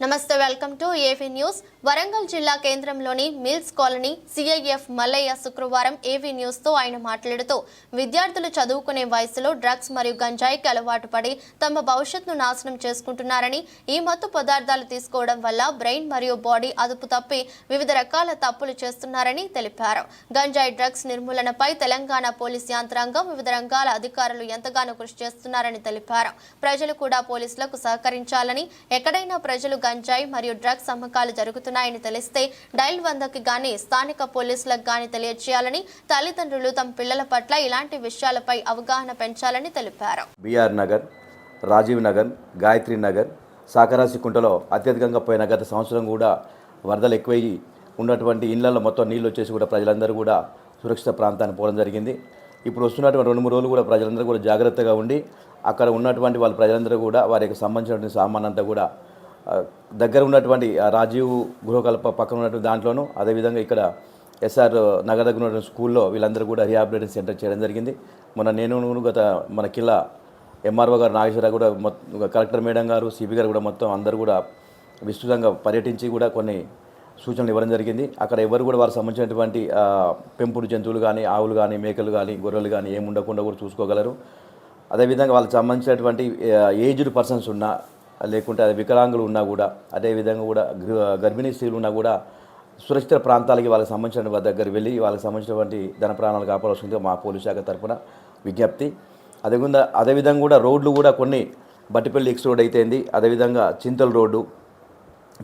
నమస్తే welcome to AV news. Warangal జిల్లా కేంద్రంలోని మిల్స్ కాలనీ సిఐఎఫ్ మల్లయ్య శుక్రవారం ఏవీ న్యూస్తో ఆయన మాట్లాడుతూ విద్యార్థులు చదువుకునే వయసులో డ్రగ్స్ మరియు గంజాయికి అలవాటు పడి తమ భవిష్యత్తును నాశనం చేసుకుంటున్నారని ఈ మత్తు పదార్థాలు తీసుకోవడం వల్ల బ్రెయిన్ మరియు బాడీ అదుపు తప్పి వివిధ రకాల తప్పులు చేస్తున్నారని తెలిపారు. గంజాయి డ్రగ్స్ నిర్మూలనపై తెలంగాణ పోలీస్ యంత్రాంగం వివిధ రంగాల అధికారులు ఎంతగానో కృషి చేస్తున్నారని తెలిపారు. ప్రజలు కూడా పోలీసులకు సహకరించాలని ఎక్కడైనా ప్రజలు గంజాయి మరియు డ్రగ్స్ అమ్మకాలు జరుగుతున్నాయని తెలిస్తే డైల్ వందకి గాని స్థానిక పోలీసులకు గాని తెలియజేయాలని తల్లిదండ్రులు తమ పిల్లల పట్ల ఇలాంటి విషయాలపై అవగాహన పెంచాలని తెలిపారు. బీఆర్ నగర్ రాజీవ్ నగర్ గాయత్రి నగర్ సాకరాసి కుంటలో అత్యధికంగా పోయిన గత సంవత్సరం కూడా వరదలు ఎక్కువయ్యి ఉన్నటువంటి ఇళ్ళలో మొత్తం నీళ్ళు వచ్చేసి కూడా ప్రజలందరూ కూడా సురక్షిత ప్రాంతానికి పోవడం జరిగింది. ఇప్పుడు వస్తున్నటువంటి రెండు మూడు రోజులు కూడా ప్రజలందరూ కూడా జాగ్రత్తగా ఉండి అక్కడ ఉన్నటువంటి వాళ్ళ ప్రజలందరూ కూడా వారికి సంబంధించినటువంటి సామాన్ అంతా కూడా దగ్గర ఉన్నటువంటి రాజీవ్ గృహకల్ప పక్కన ఉన్నటువంటి దాంట్లోనూ అదేవిధంగా ఇక్కడ ఎస్ఆర్ నగర్ దగ్గర ఉన్నటువంటి స్కూల్లో వీళ్ళందరూ కూడా రీహాబిలిటేషన్ సెంటర్ చేయడం జరిగింది. మొన్న నేను గత మన కిల్లా ఎంఆర్ఓ గారు నాగేశ్వరరావు కూడా మొత్తం కలెక్టర్ మేడం గారు సిపి గారు కూడా మొత్తం అందరూ కూడా విస్తృతంగా పర్యటించి కూడా కొన్ని సూచనలు ఇవ్వడం జరిగింది. అక్కడ ఎవరు కూడా వారికి సంబంధించినటువంటి పెంపుడు జంతువులు కానీ ఆవులు కానీ మేకలు కానీ గొర్రెలు కానీ ఏమి ఉండకుండా కూడా చూసుకోగలరు. అదేవిధంగా వాళ్ళకి సంబంధించినటువంటి ఏజ్డ్ పర్సన్స్ ఉన్నా లేకుంటే అది వికలాంగులు ఉన్నా కూడా అదేవిధంగా కూడా గర్భిణీ స్త్రీలు ఉన్నా కూడా సురక్షిత ప్రాంతాలకి వాళ్ళకి సంబంధించిన వారి దగ్గర వెళ్ళి వాళ్ళకి సంబంధించినటువంటి ధన ప్రాణాలు కాపాడాల్సిందిగా మా పోలీస్ శాఖ తరఫున విజ్ఞప్తి. అదేవిధంగా అదేవిధంగా కూడా రోడ్లు కూడా కొన్ని బట్టిపల్లి ఎక్స్ రోడ్ అయితేంది అదేవిధంగా చింతల రోడ్డు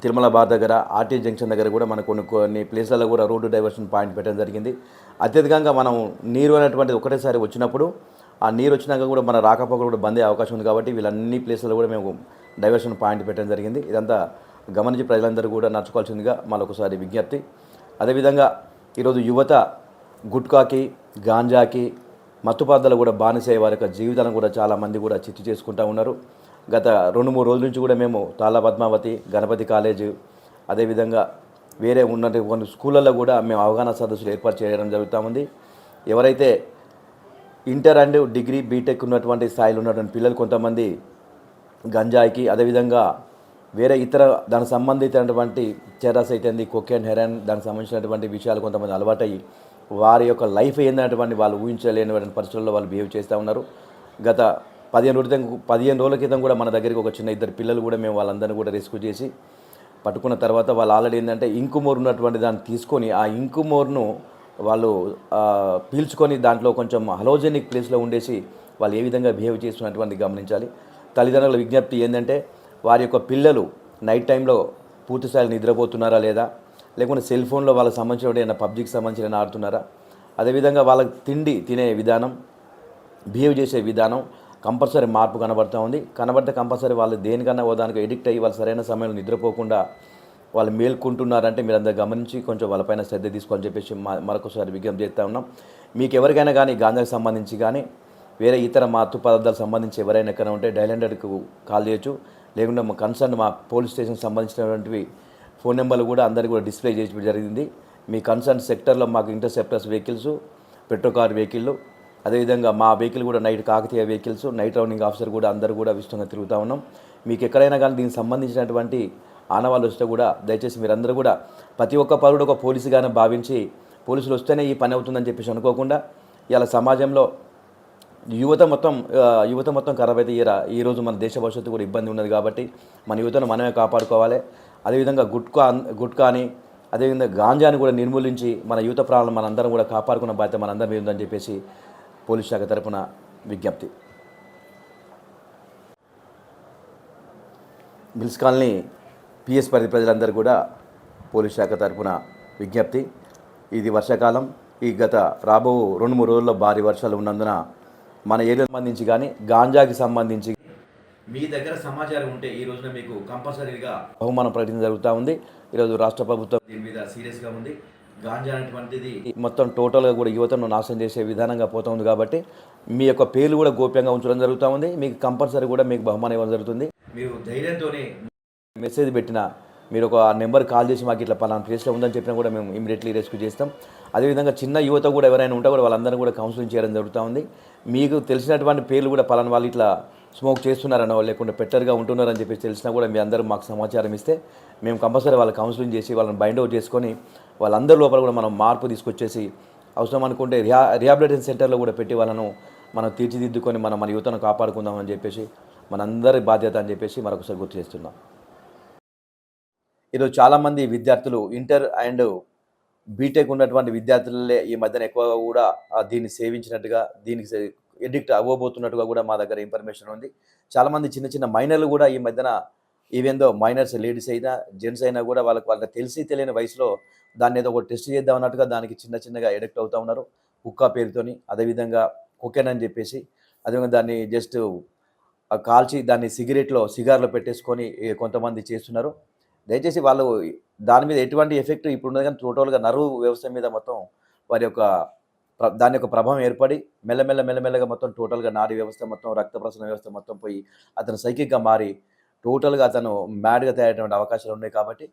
తిరుమల బార్ దగ్గర ఆర్టీ జంక్షన్ దగ్గర కూడా మనకు కొన్ని కొన్ని ప్లేస్లలో కూడా రోడ్డు డైవర్షన్ పాయింట్ పెట్టడం జరిగింది. అత్యధికంగా మనం నీరు అనేటువంటిది ఒకటేసారి వచ్చినప్పుడు ఆ నీరు వచ్చినాక కూడా మన రాకపోకలు కూడా బంద్ అయ్యే అవకాశం ఉంది కాబట్టి వీళ్ళన్ని ప్లేస్లలో కూడా మేము డైవర్షన్ పాయింట్ పెట్టడం జరిగింది. ఇదంతా గమనించి ప్రజలందరూ కూడా నడుచుకోవాల్సిందిగా మరొకసారి విజ్ఞప్తి. అదేవిధంగా ఈరోజు యువత గుట్కాకి గాంజాకి మత్తుపాదాలు కూడా బానిసే వారి యొక్క జీవితాలను కూడా చాలామంది కూడా చిత్తు చేసుకుంటూ ఉన్నారు. గత రెండు మూడు రోజుల నుంచి కూడా మేము తాళ పద్మావతి గణపతి కాలేజ్ అదేవిధంగా వేరే ఉన్న కొన్ని స్కూళ్ళల్లో కూడా మేము అవగాహన సదస్సులు ఏర్పాటు చేయడం జరుగుతూ ఉంది. ఎవరైతే ఇంటర్ అండ్ డిగ్రీ బీటెక్ ఉన్నటువంటి స్థాయిలో ఉన్నటువంటి పిల్లలు కొంతమంది గంజాయికి అదేవిధంగా వేరే ఇతర దానికి సంబంధించినటువంటి చెరస్ అయితేంది కొకెన్ హెరాన్ దానికి సంబంధించినటువంటి విషయాలు కొంతమంది అలవాటయ్యి వారి యొక్క లైఫ్ ఏంటంటే వాళ్ళు ఊహించలేనటువంటి పరిస్థితుల్లో వాళ్ళు బిహేవ్ చేస్తూ ఉన్నారు. గత పదిహేను రోజుల పదిహేను రోజుల క్రితం కూడా మన దగ్గరికి ఒక చిన్న ఇద్దరు పిల్లలు కూడా మేము వాళ్ళందరినీ కూడా రెస్క్యూ చేసి పట్టుకున్న తర్వాత వాళ్ళు ఆల్రెడీ ఏంటంటే ఇంకు మోర్ ఉన్నటువంటి దాన్ని తీసుకొని ఆ ఇంకు మోర్ను వాళ్ళు పీల్చుకొని దాంట్లో కొంచెం హలోజెనిక్ ప్లేస్లో ఉండేసి వాళ్ళు ఏ విధంగా బిహేవ్ చేస్తున్నటువంటి గమనించాలి. తల్లిదండ్రుల విజ్ఞప్తి ఏంటంటే వారి యొక్క పిల్లలు నైట్ టైంలో పూర్తి స్థాయిలో నిద్రపోతున్నారా లేదా? లేకుంటే సెల్ ఫోన్లో వాళ్ళకి సంబంధించిన ఏమైనా పబ్జికి సంబంధించిన ఏమైనా ఆడుతున్నారా? అదేవిధంగా వాళ్ళకి తిండి తినే విధానం బిహేవ్ చేసే విధానం కంపల్సరీ మార్పు కనబడుతూ ఉంది. కనబడితే కంపల్సరీ వాళ్ళు దేనికన్నా ఓ దానికి ఎడిక్ట్ అయ్యి వాళ్ళు సరైన సమయంలో నిద్రపోకుండా వాళ్ళు మేల్కుంటున్నారంటే మీరు అందరు గమనించి కొంచెం వాళ్ళపైన శ్రద్ధ తీసుకోవాలని చెప్పేసి మరొకసారి విజ్ఞప్తి చేస్తూ ఉన్నాం. మీకు ఎవరికైనా కానీ గాంజాకి సంబంధించి కానీ వేరే ఇతర మా అత్తు పదార్థాలకు సంబంధించి ఎవరైనా ఎక్కడ ఉంటే డైల్ హండ్రెడ్కు కాల్ చేయొచ్చు. లేకుంటే మా కన్సర్న్ మా పోలీస్ స్టేషన్ సంబంధించినటువంటివి ఫోన్ నెంబర్లు కూడా అందరికీ కూడా డిస్ప్లే చేయడం జరిగింది. మీ కన్సర్న్ సెక్టర్లో మాకు interceptors vehicles petro car vehicle అదేవిధంగా మా వెహికల్ కూడా night Kakatiya vehicles night rounding officer కూడా అందరూ కూడా విస్తృతంగా తిరుగుతూ ఉన్నాం. మీకు ఎక్కడైనా కానీ దీనికి సంబంధించినటువంటి ఆనవాళ్ళు వస్తే కూడా దయచేసి మీరందరూ కూడా ప్రతి ఒక్క పౌరుడు ఒక పోలీసుగానే భావించి పోలీసులు వస్తేనే ఈ పని అవుతుందని చెప్పేసి అనుకోకుండా ఇలా సమాజంలో యువత మొత్తం యువత మొత్తం ఖరాబ్ అయితే ఈ రోజు ఈరోజు మన దేశ భవిష్యత్తు కూడా ఇబ్బంది ఉన్నది కాబట్టి మన యువతను మనమే కాపాడుకోవాలి. అదేవిధంగా గుట్కా గుట్కాని అదేవిధంగా గాంజాని కూడా నిర్మూలించి మన యువత ప్రాణాలను మనందరం కూడా కాపాడుకున్న బాధ్యత మనందరం మీద ఉందని చెప్పేసి పోలీస్ శాఖ తరపున విజ్ఞప్తి. మిల్స్ కాలనీ పిఎస్ పరిధి ప్రజలందరూ కూడా పోలీస్ శాఖ తరపున విజ్ఞప్తి. ఇది వర్షాకాలం. ఈ గత రాబో రెండు మూడు రోజుల్లో భారీ వర్షాలు ఉన్నందున మన ఏరియాకి సంబంధించి కానీ గాంజాకి సంబంధించి మీ దగ్గర సమాచారం ఉంటే ఈ రోజున మీకు కంపల్సరీగా బహుమానం ప్రకటన జరుగుతూ ఉంది. ఈరోజు రాష్ట్ర ప్రభుత్వం దీని మీద సీరియస్గా ఉంది. గాంజా అనేటువంటిది మొత్తం టోటల్గా కూడా యువతను నాశనం చేసే విధానంగా పోతా ఉంది కాబట్టి మీ యొక్క పేర్లు కూడా గోప్యంగా ఉంచడం జరుగుతూ ఉంది. మీకు కంపల్సరీ కూడా మీకు బహుమానం ఇవ్వడం జరుగుతుంది. మీరు ధైర్యంతోనే మెసేజ్ పెట్టినా మీరు ఒక నెంబర్ కాల్ చేసి మాకు ఇట్లా పలానా ప్లేస్లో ఉందని చెప్పినా కూడా మేము ఇమీడియట్లీ రెస్క్యూ చేస్తాం. అదేవిధంగా చిన్న యువత కూడా ఎవరైనా ఉంటే కూడా వాళ్ళందరినీ కూడా కౌన్సిలింగ్ చేయడం జరుగుతూ ఉంది మీకు తెలిసినటువంటి పేర్లు కూడా పలాన వాళ్ళు ఇట్లా స్మోక్ చేస్తున్నారనో లేకుంటే పెట్టర్గా ఉంటున్నారని చెప్పి తెలిసినా కూడా మీ అందరూ మాకు సమాచారం ఇస్తే మేము కంపల్సరీ వాళ్ళ కౌన్సిలింగ్ చేసి వాళ్ళని బైండ్ అవుట్ చేసుకొని వాళ్ళందరి లోపల కూడా మనం మార్పు తీసుకొచ్చేసి అవసరం అనుకుంటే రియా రిహాబిలిటేషన్ సెంటర్లో కూడా పెట్టి వాళ్ళను మనం తీర్చిదిద్దుకొని మనం మన యువతను కాపాడుకుందామని చెప్పేసి మనందరి బాధ్యత అని చెప్పేసి మరొకసారి గుర్తు చేస్తున్నాం. ఈరోజు చాలామంది విద్యార్థులు ఇంటర్ అండ్ బీటెక్ ఉన్నటువంటి విద్యార్థులే ఈ మధ్యన ఎక్కువగా కూడా దీన్ని సేవించినట్టుగా దీనికి ఎడిక్ట్ అవ్వబోతున్నట్టుగా కూడా మా దగ్గర ఇన్ఫర్మేషన్ ఉంది. చాలామంది చిన్న చిన్న మైనర్లు కూడా ఈ మధ్యన ఈవెందో మైనర్స్ లేడీస్ అయినా జెంట్స్ అయినా కూడా వాళ్ళకి వాళ్ళకి తెలిసి తెలియని వయసులో దాన్ని ఏదో ఒక టెస్ట్ చేద్దాం అన్నట్టుగా దానికి చిన్న చిన్నగా ఎడిక్ట్ అవుతూ ఉన్నారు. కుక్క పేరుతోని అదేవిధంగా కుకెన్ అని చెప్పేసి అదేవిధంగా దాన్ని జస్ట్ కాల్చి దాన్ని సిగరెట్లో సిగార్లో పెట్టేసుకొని కొంతమంది చేస్తున్నారు. దయచేసి వాళ్ళు దాని మీద ఎటువంటి ఎఫెక్ట్ ఇప్పుడు ఉన్నది కానీ టోటల్గా నరువు వ్యవస్థ మీద మొత్తం వారి యొక్క ప్ర- దాని యొక్క ప్రభావం ఏర్పడి మెల్లమెల్ల మెల్లమెల్లగా మొత్తం టోటల్గా నాడీ వ్యవస్థ మొత్తం రక్త ప్రసరణ వ్యవస్థ మొత్తం పోయి అతను సైకిక్గా మారి టోటల్గా అతను మ్యాడ్గా తయారైనటువంటి అవకాశాలు ఉన్నాయి కాబట్టి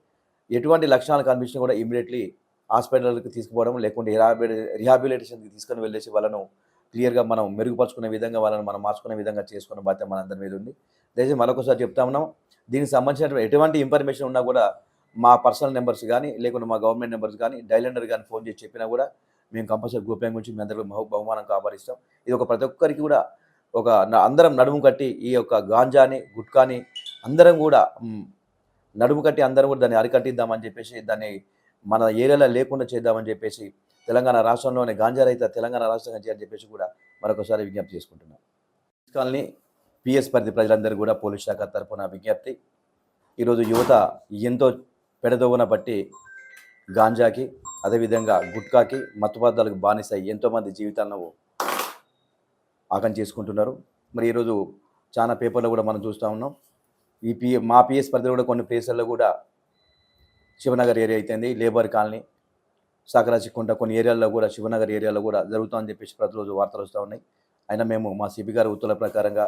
ఎటువంటి లక్షణాలు కనిపించినా కూడా ఇమీడియట్లీ హాస్పిటల్కి తీసుకుపోవడం లేకుంటే రిహాబిలి రిహాబిలిటేషన్కి తీసుకొని వెళ్ళేసి వాళ్ళను క్లియర్గా మనం మెరుగుపరుచుకునే విధంగా వాళ్ళని మనం మార్చుకునే విధంగా చేసుకునే బాధ్యత మనందరి మీద ఉంది. దయచేసి మరొకసారి చెప్తా ఉన్నాం. దీనికి సంబంధించినటువంటి ఎటువంటి ఇన్ఫర్మేషన్ ఉన్నా కూడా మా పర్సనల్ నెంబర్స్ కానీ లేకుంటే మా గవర్నమెంట్ నెంబర్స్ కానీ డైలెండర్ కానీ ఫోన్ చేసి చెప్పినా కూడా మేము కంపల్సరీ గోప్యం గురించి మీ అందరికీ బహుమానం కాపాడిస్తాం. ఇది ఒక ప్రతి ఒక్కరికి కూడా ఒక అందరం నడుము కట్టి ఈ యొక్క గాంజాని గుట్కాని అందరం కూడా నడుము కట్టి అందరం కూడా దాన్ని అరికట్టిద్దామని చెప్పేసి దాన్ని మన ఏరియాలో లేకుండా చేద్దామని చెప్పేసి తెలంగాణ రాష్ట్రంలోనే గాంజా రహిత తెలంగాణ రాష్ట్రంగా చేయాలని చెప్పేసి కూడా మరొకసారి విజ్ఞప్తి చేసుకుంటున్నాం. కాలనీ పిఎస్ పరిధి ప్రజలందరూ కూడా పోలీస్ శాఖ తరఫున విజ్ఞప్తి. ఈరోజు యువత ఎంతో పెడదోగున బట్టి గాంజాకి అదేవిధంగా గుట్కాకి మత్తుపదార్థాలకు బానిస ఎంతోమంది జీవితాలను ఆకం చేసుకుంటున్నారు. మరి ఈరోజు చాలా పేపర్లో కూడా మనం చూస్తూ ఉన్నాం. ఈ పి మా పిఎస్ పరిధిలో కూడా కొన్ని ప్లేసుల్లో కూడా శివనగర్ ఏరియా అయితేంది లేబర్ కాలనీ సాకరాచికుంట కొన్ని ఏరియాల్లో కూడా శివనగర్ ఏరియాలో కూడా జరుగుతుందని చెప్పేసి ప్రతిరోజు వార్తలు వస్తూ ఉన్నాయి. అయినా మేము మా సిబి గారి ఉత్తర్వుల ప్రకారంగా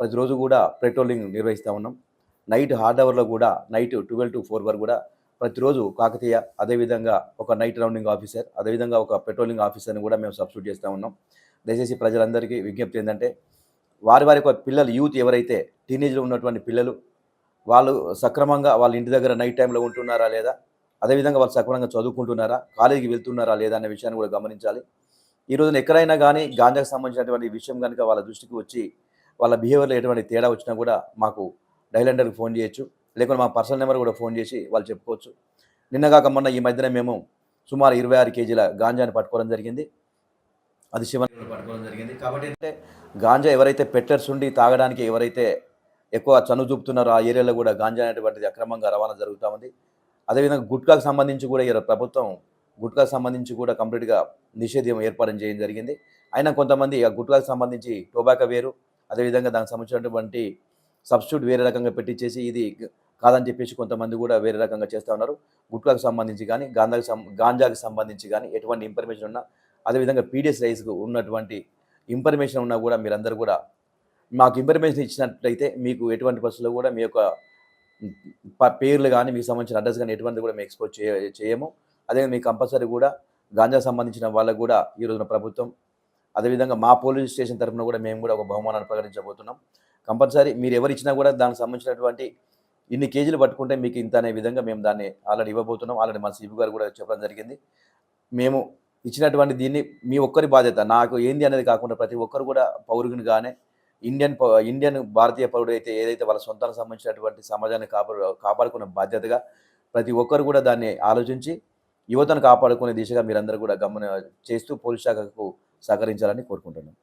ప్రతిరోజు కూడా పెట్రోలింగ్ నిర్వహిస్తూ ఉన్నాం. నైట్ హార్డ్ అవర్లో కూడా నైట్ ట్వెల్వ్ టు ఫోర్ వరకు కూడా ప్రతిరోజు కాకతీయ అదేవిధంగా ఒక నైట్ రౌండింగ్ ఆఫీసర్ అదేవిధంగా ఒక పెట్రోలింగ్ ఆఫీసర్ని కూడా మేము సబ్స్టిట్యూట్ చేస్తూ ఉన్నాం. దయచేసి ప్రజలందరికీ విజ్ఞప్తి ఏంటంటే వారి వారి యొక్క పిల్లలు యూత్ ఎవరైతే టీనేజ్లో ఉన్నటువంటి పిల్లలు వాళ్ళు సక్రమంగా వాళ్ళ ఇంటి దగ్గర నైట్ టైంలో ఉంటున్నారా లేదా? అదేవిధంగా వాళ్ళు సక్రమంగా చదువుకుంటున్నారా? కాలేజీకి వెళ్తున్నారా లేదా అనే విషయాన్ని కూడా గమనించాలి. ఈ రోజున ఎక్కడైనా కానీ గాంజాకు సంబంధించినటువంటి విషయం కనుక వాళ్ళ దృష్టికి వచ్చి వాళ్ళ బిహేవియర్లో ఎటువంటి తేడా వచ్చినా కూడా మాకు డైలెండర్కి ఫోన్ చేయొచ్చు. లేకుంటే మా పర్సనల్ నెంబర్ కూడా ఫోన్ చేసి వాళ్ళు చెప్పుకోవచ్చు. నిన్నగాక మొన్న ఈ మధ్యన మేము సుమారు ఇరవై ఆరు కేజీల గాంజాని పట్టుకోవడం జరిగింది. అది శివ పట్టుకోవడం జరిగింది. కాబట్టి అంటే గాంజా ఎవరైతే పెట్టర్స్ ఉండి తాగడానికి ఎవరైతే ఎక్కువ చను చూపుతున్నారో ఆ ఏరియాలో కూడా గాంజా అనేటువంటిది అక్రమంగా రవాణా జరుగుతూ ఉంది. అదేవిధంగా గుట్కాకు సంబంధించి కూడా ఈ ప్రభుత్వం గుట్కాకు సంబంధించి కూడా కంప్లీట్గా నిషేధం ఏర్పాటు చేయడం జరిగింది. అయినా కొంతమంది ఆ గుట్కాకు సంబంధించి టొబాకో వేరు అదేవిధంగా దానికి సంబంధించినటువంటి సబ్స్టిట్యూట్ వేరే రకంగా పెట్టించేసి ఇది కాదని చెప్పేసి కొంతమంది కూడా వేరే రకంగా చేస్తూ ఉన్నారు. గుట్కాకు సంబంధించి కానీ గాంధాకి గాంజాకి సంబంధించి కానీ ఎటువంటి ఇన్ఫర్మేషన్ ఉన్నా అదేవిధంగా పీడిఎస్ రైస్కు ఉన్నటువంటి ఇన్ఫర్మేషన్ ఉన్నా కూడా మీరందరూ కూడా మాకు ఇన్ఫర్మేషన్ ఇచ్చినట్లయితే మీకు ఎటువంటి పరిస్థితుల్లో కూడా మీ యొక్క పేర్లు కానీ మీకు సంబంధించిన అడ్రస్ కానీ ఎటువంటి కూడా మేము ఎక్స్పోజ్ చేయ చేయము. అదే మీకు కంపల్సరీ కూడా గాంజా సంబంధించిన వాళ్ళకు కూడా ఈ రోజున ప్రభుత్వం అదేవిధంగా మా పోలీస్ స్టేషన్ తరఫున కూడా మేము కూడా ఒక బహుమానాన్ని ప్రకటించబోతున్నాం. కంపల్సరీ మీరు ఎవరు ఇచ్చినా కూడా దానికి సంబంధించినటువంటి ఇన్ని కేజీలు పట్టుకుంటే మీకు ఇంత అనే విధంగా మేము దాన్ని ఆల్రెడీ ఇవ్వబోతున్నాం. ఆల్రెడీ మా సిబి గారు కూడా చెప్పడం జరిగింది. మేము ఇచ్చినటువంటి దీన్ని మీ ఒక్కరి బాధ్యత నాకు ఏంది అనేది కాకుండా ప్రతి ఒక్కరు కూడా పౌరునిగానే ఇండియన్ ఇండియన్ భారతీయ పౌరుడు అయితే ఏదైతే వాళ్ళ సొంతానికి సంబంధించినటువంటి సమాజాన్ని కాపాడు కాపాడుకునే బాధ్యతగా ప్రతి ఒక్కరు కూడా దాన్ని ఆలోచించి యువతను కాపాడుకునే దిశగా మీరందరూ కూడా గమన చేస్తూ పోలీస్ శాఖకు సహకరించాలని కోరుకుంటున్నాను